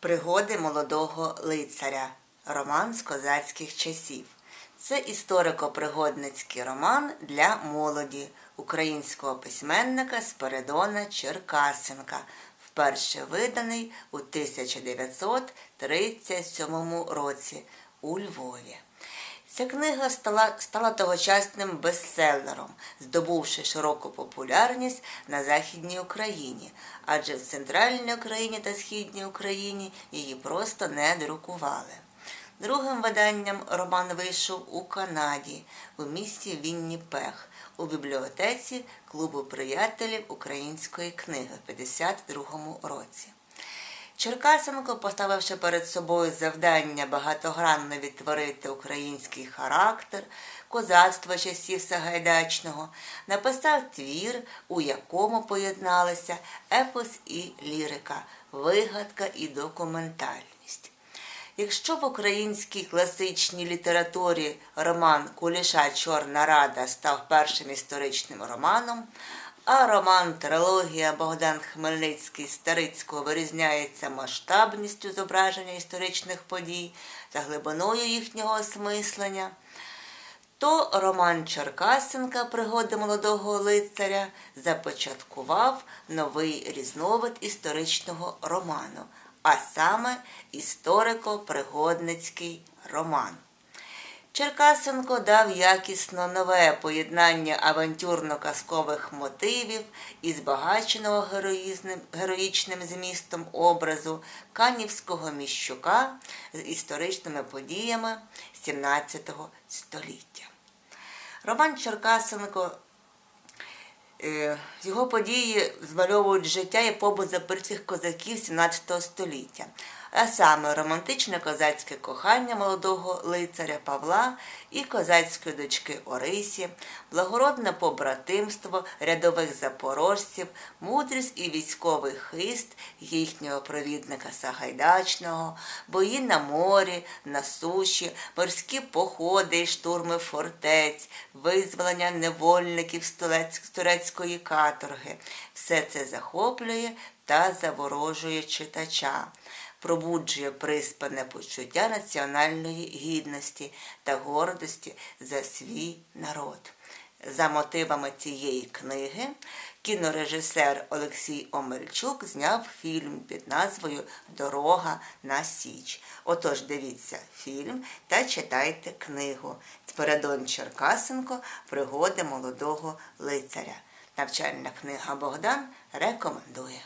Пригоди молодого лицаря. Роман з козацьких часів. Це історико-пригодницький роман для молоді українського письменника Спиридона Черкасенка, вперше виданий у 1937 році у Львові. Ця книга стала, стала тогочасним бестселером, здобувши широку популярність на Західній Україні, адже в Центральній Україні та Східній Україні її просто не друкували. Другим виданням роман вийшов у Канаді, у місті Вінніпех, у бібліотеці Клубу приятелів української книги в 52-му році. Черкасенко, поставивши перед собою завдання багатогранно відтворити український характер, козацтво часів Сагайдачного, написав твір, у якому поєдналися епос і лірика, вигадка і документальність. Якщо в українській класичній літературі роман Куліша Чорна Рада став першим історичним романом, а роман Трилогія Богдан Хмельницький Старицького вирізняється масштабністю зображення історичних подій та глибиною їхнього осмислення, то роман Черкасенка Пригоди молодого лицаря започаткував новий різновид історичного роману, а саме історико-пригодницький роман. Черкасенко дав якісно нове поєднання авантюрно-казкових мотивів і збагаченого героїчним змістом образу канівського міщука з історичними подіями XVII століття. Роман Черкасенко Його події змальовують життя і побут запорізьких козаків 17 століття, а саме романтичне козацьке кохання молодого лицаря Павла і козацької дочки Орисі, благородне побратимство рядових запорожців, мудрість і військовий хист їхнього провідника Сагайдачного, бої на морі, на суші, морські походи і штурми фортець, визволення невольників з турецької каторги. Все це захоплює та заворожує читача, пробуджує приспане почуття національної гідності та гордості за свій народ. За мотивами цієї книги кінорежисер Олексій Омельчук зняв фільм під назвою Дорога на Січ. Отож, дивіться фільм та читайте книгу. Спиридон Черкасенко Пригоди молодого лицаря. Навчальна книга Богдан рекомендує.